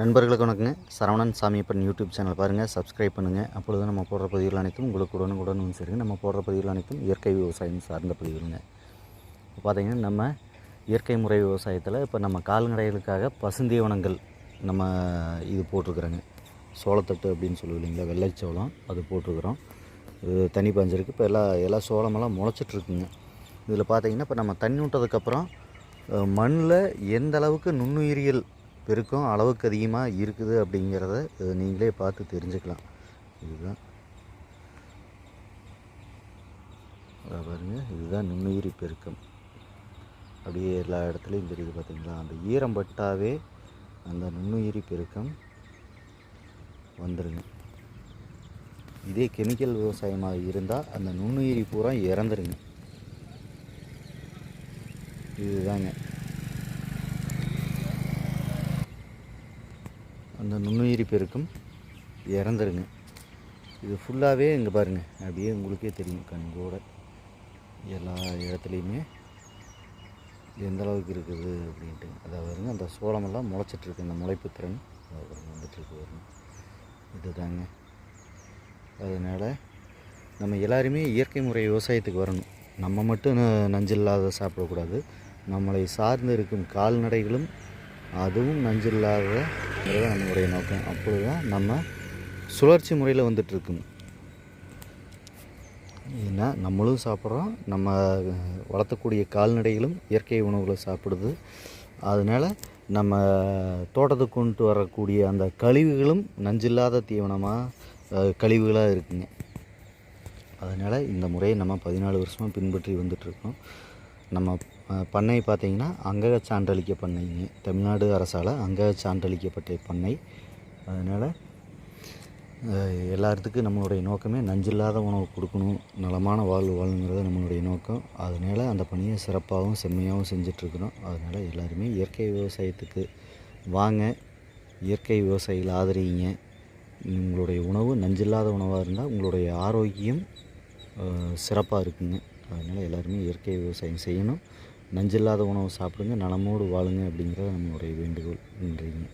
நண்பர்களுக்கு வணக்கங்க. Saravanan Samiyappan YouTube channel பாருங்கள் சப்ஸ்கிரைப் பண்ணுங்கள் அப்பொழுது நம்ம போடுற பதிவுகள் அனைத்தும் உங்களுக்கு உடனே வந்து சேருங்க. நம்ம போடுற பதிவுகள் அனைத்தும் இயற்கை விவசாயம் சார்ந்த பதிவுகளுங்க. இப்போ பார்த்தீங்கன்னா நம்ம இயற்கை முறை விவசாயத்தில் இப்போ நம்ம கால்நடைகளுக்காக பசுந்தீவனங்கள் நம்ம இது போட்டிருக்குறோங்க. சோளத்தட்டு அப்படின்னு சொல்லுவோம் இல்லைங்களா வெள்ளைச்சோளம் அது போட்டிருக்குறோம். இது தண்ணி பாஞ்சிருக்கு. இப்போ எல்லா எல்லா சோளமெல்லாம் முளைச்சிட்ருக்குங்க. இதில் பார்த்தீங்கன்னா இப்போ நம்ம தண்ணி விட்டதுக்கப்புறம் மண்ணில் எந்த அளவுக்கு நுண்ணுயிரியல் பெருக்கம் அளவுக்கு அதிகமாக இருக்குது அப்படிங்கிறத நீங்களே பார்த்து தெரிஞ்சுக்கலாம். இதுதான். அதை பாருங்க இதுதான் நுண்ணுயிரி பெருக்கம். அப்படியே எல்லா இடத்துலையும் தெரியுது பார்த்தீங்களா அந்த ஈரம் பட்டாவே அந்த நுண்ணுயிரி பெருக்கம் வந்துடுங்க இதே கெமிக்கல் விவசாயமாக இருந்தால் அந்த நுண்ணுயிரி பூரா இறந்துருங்க. இதுதாங்க. அந்த நுண்ணுயிரி பெருக்கம் இறந்துருங்க. இது ஃபுல்லாகவே இங்கே பாருங்கள் அப்படியே உங்களுக்கே தெரியும் கண்கூட. எல்லா இடத்துலையுமே எந்த அளவுக்கு இருக்குது அப்படின்ட்டு. அதாவது வருங்க அந்த சோளமெல்லாம் முளைச்சிட்ருக்கு. அந்த முளைப்பு திறன். வந்துட்டுருக்கு வருங்க இதுதாங்க. அதனால் நம்ம எல்லாருமே இயற்கை முறை விவசாயத்துக்கு வரணும். நம்ம மட்டும் நஞ்சில்லாத சாப்பிடக்கூடாது. நம்மளை சார்ந்து இருக்கும் கால்நடைகளும் அதுவும் நஞ்சில்லாதங்கிறது நம்மளுடைய நோக்கம். அப்பொழுது தான் நம்ம சுழற்சி முறையில் வந்துட்டுருக்குங்க ஏன்னா நம்மளும் சாப்பிட்றோம். நம்ம வளர்த்தக்கூடிய கால்நடைகளும் இயற்கை உணவுகளை சாப்பிடுது. அதனால் நம்ம தோட்டத்துக்கு கொண்டு வரக்கூடிய அந்த கழிவுகளும் நஞ்சில்லாத தீவனமாக கழிவுகளாக இருக்குங்க. அதனால் இந்த முறையை நம்ம பதினாலு வருஷமாக பின்பற்றி வந்துட்ருக்கோம் நம்ம பண்ணை பார்த்திங்கன்னா அங்கக சான்றளிக்க பண்ணைங்க தமிழ்நாடு அரசால் அங்கக சான்றளிக்கப்பட்ட பண்ணை. அதனால் எல்லாத்துக்கும் நம்மளுடைய நோக்கமே நஞ்சில்லாத உணவு கொடுக்கணும். நலமான வாழ்வு வாழணுங்கிறது நம்மளுடைய நோக்கம். அதனால் அந்த பணியை சிறப்பாகவும் செம்மையாகவும் செஞ்சிட்ருக்குறோம். அதனால் எல்லாருமே இயற்கை விவசாயத்துக்கு வாங்க. இயற்கை விவசாயிகள் ஆதரிங்க. உங்களுடைய உணவு நஞ்சில்லாத உணவாக இருந்தால் உங்களுடைய ஆரோக்கியம் சிறப்பாக இருக்குங்க. அதனால் எல்லாருமே இயற்கை விவசாயம் செய்யணும். நஞ்சில்லாத உணவு சாப்பிடுங்க நலமோடு வாழுங்க அப்படிங்கிறது நம்மளுடைய வேண்டுகோள். நன்றிங்க.